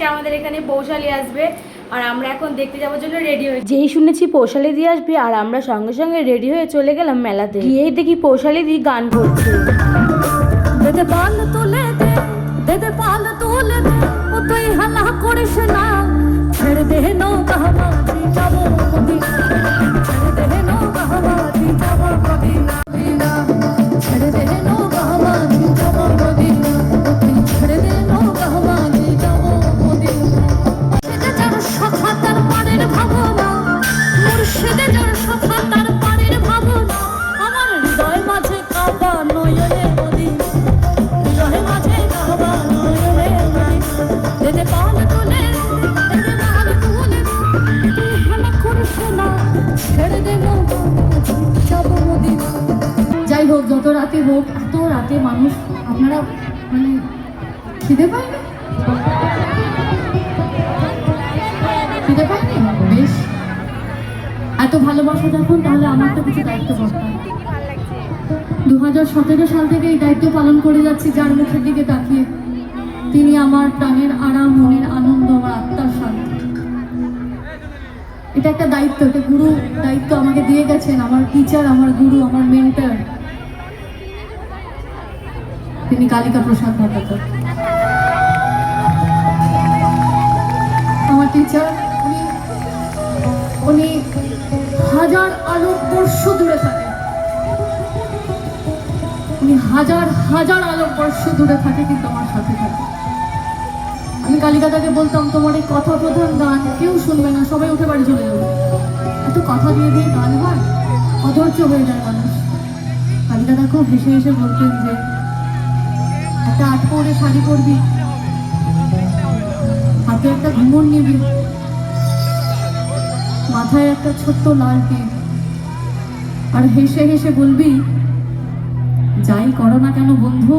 আজকে আমাদের এখানে পৌশালি আসবে আর আমরা এখন দেখতে যাওয়ার জন্য রেডি হয়েছি যেই শুনেছি পৌশালি দিয়ে আসবে আর আমরা সঙ্গে সঙ্গে রেডি হয়ে চলে গেলাম মেলাতে। গিয়েই দেখি পৌশালি দি গান করছে। দে হালা করিস না। ছেড়ে দে নৌকা ছেড়ে দে যাই হোক, যত রাতে হোক, এত রাতে মানুষ, আপনারা মানে খিদে পায় না? খিদে পায়নি বেশ। এত ভালোবাসা যখন, তাহলে আমার তো কিছু দায়িত্ব করতে দু হাজার সতেরো সাল থেকে এই দায়িত্ব পালন করে যাচ্ছি, যার মুখের দিকে তাকিয়ে। তিনি আমার প্রাণের আরাম মনের এটা একটা দায়িত্ব, এটা গুরু দায়িত্ব আমাকে দিয়ে গেছেন, আমার টিচার আমার গুরু, আমার মেন্টার তিনি কালিকা প্রসাদ ভট্টাচার্য। আমার টিচার উনি উনি হাজার আলোকবর্ষ দূরে থাকে। উনি হাজার হাজার আলোকবর্ষ দূরে থাকে কিন্তু আমার সাথে থাকে। আমি কালিকাতাকে বলতাম, তোমার এই কথা প্রধান গান কেউ শুনবে না, সবাই উঠে বাড়ি চলে যাবে। এত কথা দিয়ে দিয়ে গান হয়, অধৈর্য হয়ে যায় মানুষ। কালিকাতা খুব হেসে হেসে বলতেন যে, একটা আট পরে শাড়ি পরবি, হাতে একটা ঘুমন নিবি, মাথায় একটা ছোট্ট লাল টিপ। আর হেসে হেসে বলবি, যাই করো না কেন বন্ধু